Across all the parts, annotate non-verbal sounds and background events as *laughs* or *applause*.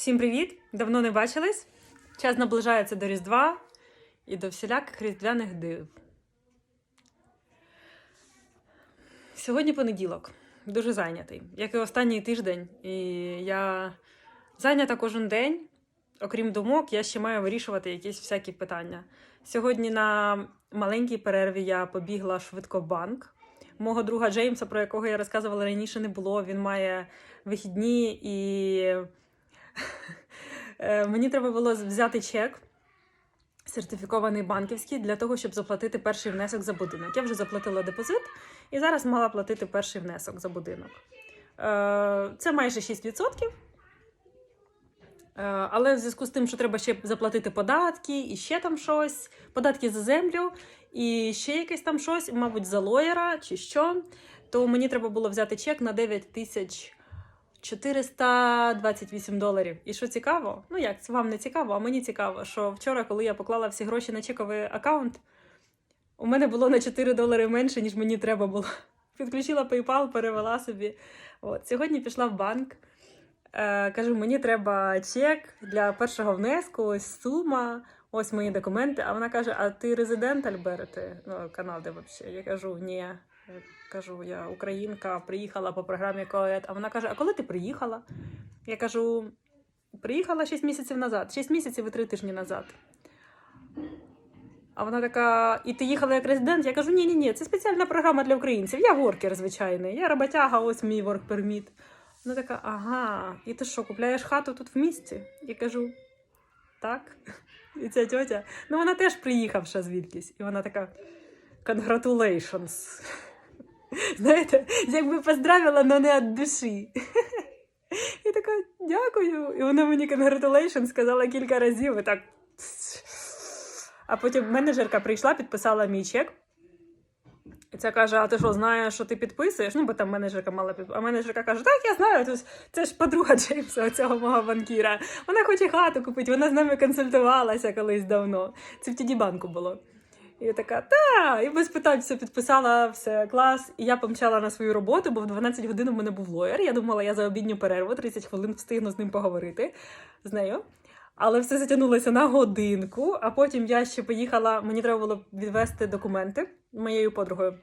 Всім привіт! Давно не бачились. Час наближається до Різдва і до всіляких різдвяних див. Сьогодні понеділок, дуже зайнятий, як і останній тиждень. І я зайнята кожен день. Окрім думок, я ще маю вирішувати якісь всякі питання. Сьогодні на маленькій перерві я побігла швидко в банк. Мого друга Джеймса, про якого я розказувала раніше, не було. Він має вихідні і *laughs* мені треба було взяти чек сертифікований банківський для того, щоб заплатити перший внесок за будинок. Я вже заплатила депозит і зараз мала платити перший внесок за будинок. Е, Це майже 6%. Е, Але в зв'язку з тим, що треба ще заплатити податки і ще там щось, податки за землю, і ще якесь там щось, мабуть, за лоєра чи що, то мені треба було взяти чек на 9 тисяч 428 доларів. І що цікаво, ну як це вам не цікаво, а мені цікаво, що вчора, коли я поклала всі гроші на чековий аккаунт, у мене було на 4 долари менше, ніж мені треба було. *laughs* Підключила PayPal, перевела собі. От. Сьогодні пішла в банк. Е, кажу, мені треба чек для першого внеску, ось сума, ось мої документи. А вона каже: А ти резидент Альберти? Ну, Канади взагалі. Я кажу, ні. Кажу, я українка, приїхала по програмі КОЕД. А вона каже: А коли ти приїхала? Я кажу, приїхала 6 місяців назад, 6 місяців і 3 тижні назад. А вона така: і ти їхала як резидент? Я кажу, ні, ні, це спеціальна програма для українців. Я воркер звичайний, я роботяга, ось мій ворк перміт. Вона така, ага, і ти що, купляєш хату тут в місті? Я кажу, так. І ця тьотя, ну вона теж приїхавша звідкись. І вона така, congratulations. Знаєте, якби поздравила, але не від душі. І така, дякую. І вона мені congratulations сказала кілька разів. І так. А потім менеджерка прийшла, підписала мій чек. І ця каже: А ти що, знаєш, що ти підписуєш? Ну, бо там менеджерка мала підписати. А менеджерка каже: Так, я знаю, це ж, це ж подруга Джеймса, оцього мого банкіра. Вона хоче хату купити, вона з нами консультувалася колись давно. Це в тоді банку було. І я така, та, і без питань все підписала, все клас. І я помчала на свою роботу, бо в 12 годин у мене був лоєр. Я думала, я за обідню перерву 30 хвилин встигну з ним поговорити з нею. Але все затягнулося на годинку, а потім я ще поїхала, мені треба було відвести документи моєю подругою.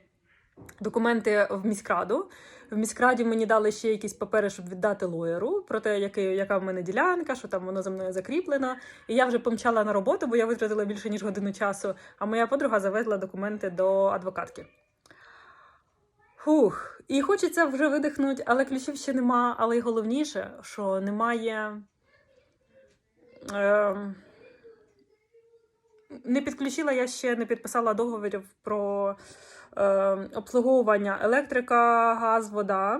Документи в міськраду. В міськраді мені дали ще якісь папери, щоб віддати лоєру, про те, який, яка в мене ділянка, що там воно за мною закріплено. І я вже помчала на роботу, бо я витратила більше ніж годину часу. А моя подруга завезла документи до адвокатки. Фух, і хочеться вже видихнути, але ключів ще нема. Але й головніше, що немає. Ем, Не підключила я ще, не підписала договорів про е, обслуговування електрика, газ, вода.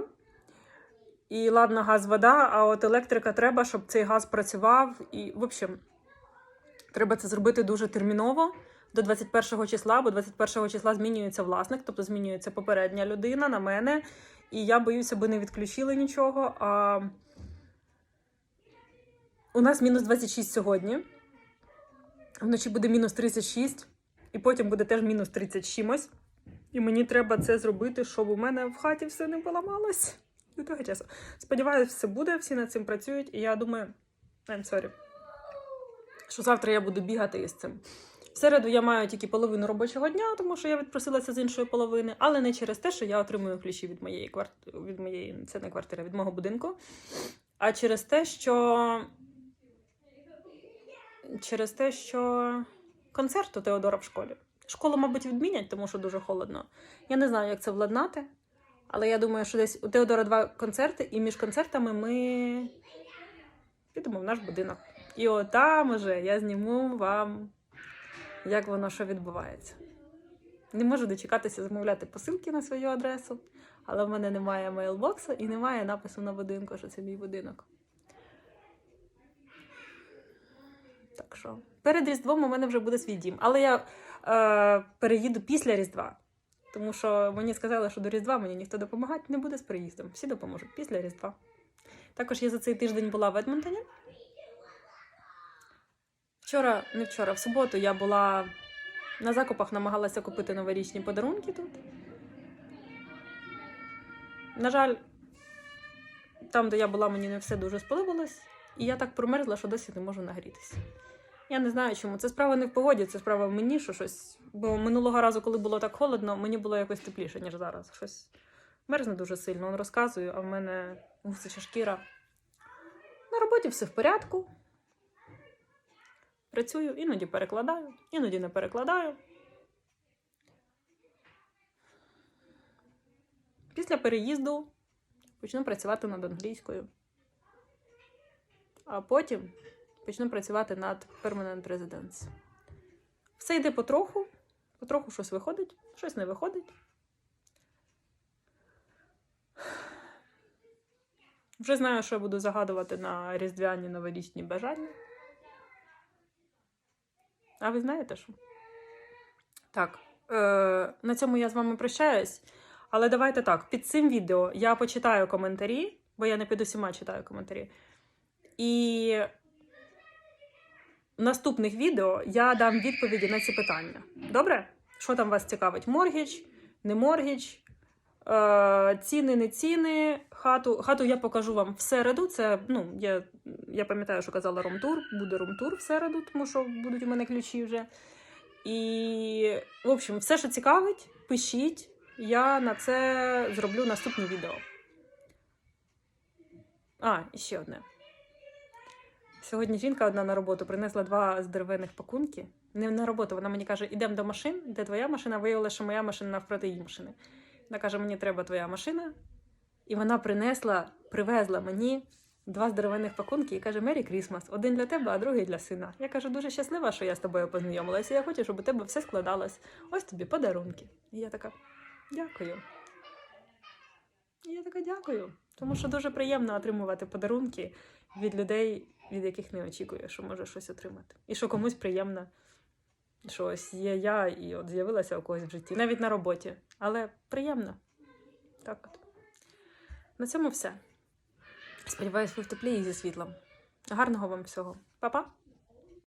І ладно, газ, вода, а от електрика треба, щоб цей газ працював. І, в общем, треба це зробити дуже терміново до 21 числа, бо 21 числа змінюється власник, тобто змінюється попередня людина на мене. І я боюся, би не відключили нічого. А у нас мінус 26 сьогодні. Вночі буде мінус 36, і потім буде теж мінус 30 чимось. І мені треба це зробити, щоб у мене в хаті все не поламалось. До того часу. Сподіваюсь, все буде, всі над цим працюють, і я думаю, I'm sorry, що завтра я буду бігати із цим. В середу я маю тільки половину робочого дня, тому що я відпросилася з іншої половини, але не через те, що я отримую ключі від моєї квартири, від моєї, це не квартира, від мого будинку, а через те, що через те, що концерт у Теодора в школі. Школу, мабуть, відмінять, тому що дуже холодно. Я не знаю, як це владнати, але я думаю, що десь у Теодора два концерти, і між концертами ми підемо в наш будинок. І от там уже я зніму вам, як воно що відбувається. Не можу дочекатися замовляти посилки на свою адресу, але в мене немає мейлбоксу і немає напису на будинку, що це мій будинок. Так що перед Різдвом у мене вже буде свій дім. Але я е, переїду після Різдва. Тому що мені сказали, що до Різдва мені ніхто допомагати не буде з переїздом. Всі допоможуть після Різдва. Також я за цей тиждень була в Едмонтоні. Вчора, не вчора, в суботу я була на закупах, намагалася купити новорічні подарунки тут. На жаль, там, де я була, мені не все дуже сподобалось. і я так промерзла, що досі не можу нагрітися. Я не знаю, чому. Це справа не в погоді, це справа в мені, що щось. Бо минулого разу, коли було так холодно, мені було якось тепліше, ніж зараз. Щось мерзне дуже сильно. Он розказую, а в мене гусяча шкіра. На роботі все в порядку. Працюю, іноді перекладаю, іноді не перекладаю. Після переїзду почну працювати над англійською. А потім почну працювати над Permanent Residence. Все йде потроху, потроху щось виходить, щось не виходить. Вже знаю, що я буду загадувати на різдвяні новорічні бажання. А ви знаєте що? Так, е, на цьому я з вами прощаюсь. Але давайте так, під цим відео я почитаю коментарі, бо я не під усіма читаю коментарі. І наступних відео я дам відповіді на ці питання. Добре? Що там вас цікавить? Моргіч, не моргіч, е, ціни, не ціни. Хату, хату я покажу вам в середу. Це, ну, я, я пам'ятаю, що казала румтур. Буде румтур в середу, тому що будуть у мене ключі вже. І, в общем, все, що цікавить, пишіть. Я на це зроблю наступне відео. А, ще одне. Сьогодні жінка одна на роботу принесла два здоровенних пакунки. Не на роботу, вона мені каже: ідемо до машин, де твоя машина, виявилося, що моя машина навпроти її машини. Вона каже: мені треба твоя машина. І вона принесла, привезла мені два здоровенних пакунки і каже: Мері Крісмас, один для тебе, а другий для сина. Я кажу, дуже щаслива, що я з тобою познайомилася. Я хочу, щоб у тебе все складалось. Ось тобі подарунки. І я така, дякую. І я така дякую. Тому що дуже приємно отримувати подарунки від людей, від яких не очікує, що може щось отримати. І що комусь приємно, що ось є я, і от з'явилася у когось в житті, навіть на роботі. Але приємно. Так от. На цьому все. Сподіваюсь, ви в теплі і зі світлом. Гарного вам всього. Па-па!